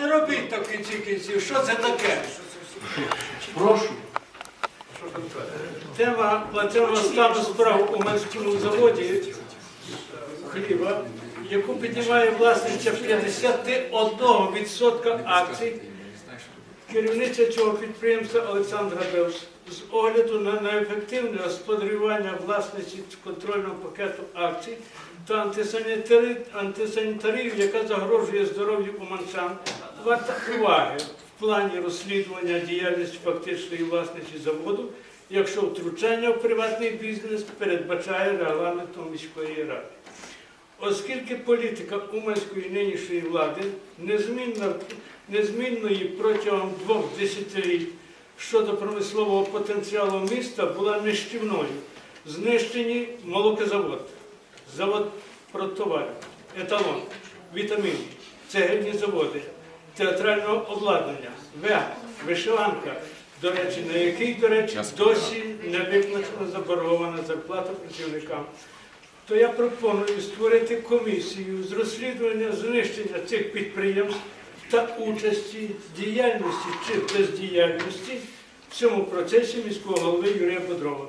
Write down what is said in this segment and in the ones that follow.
Не робіть так в кінці кінців. Що це таке? Прошу. Тема платежного стану справ у Менському заводі хліба, яку піднімає власниця 51% акцій, керівниця цього підприємства Олександра Бевс з огляду на неефективне господарювання власниці контрольного пакету акцій та антисанітарі- антисанітарію, яка загрожує здоров'ю уманчан, варта уваги в плані розслідування діяльності фактичної власниці заводу, якщо втручання в приватний бізнес передбачає регламентом міської ради. Оскільки політика уманської нинішньої влади незмінна, незмінної протягом двох десятиліть щодо промислового потенціалу міста була нищівною, знищені молокозавод, завод продтоварів, еталон, вітаміни, цегельні заводи, театрального обладнання, вега, вишиванка, до речі, на який, до речі, досі не виплачена заборгована зарплата працівникам. То я пропоную створити комісію з розслідування знищення цих підприємств та участі, діяльності чи бездіяльності в цьому процесі міського голови Юрія Бодрова,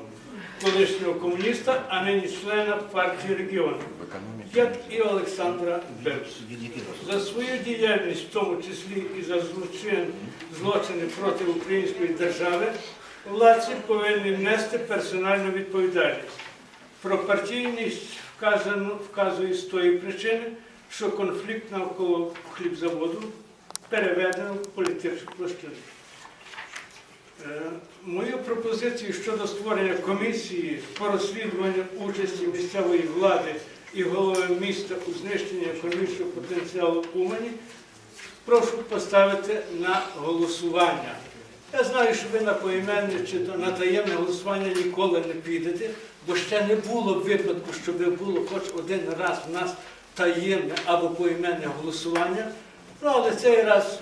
колишнього комуніста, а нині члена партії регіону, як і Олександра Бевс. За свою діяльність, в тому числі і за злочин, злочини проти української держави, владці повинні нести персональну відповідальність. Про партійність вказано, вказує з тої причини, що конфлікт навколо хлібзаводу переведено в політичну площину. Е, Мою пропозицію щодо створення комісії по розслідуванню участі місцевої влади і голови міста у знищенні економічного потенціалу Умані прошу поставити на голосування. Я знаю, що ви на поіменне чи на таємне голосування ніколи не підете, бо ще не було випадку, щоб було хоч один раз в нас таємне або поіменне голосування. Ну, але цей раз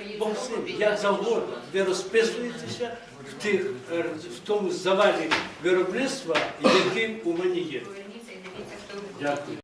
ним, як завгодно, ви розписуєтеся в, тих, е, в тому завалі виробництва, яким у мене є. Дякую.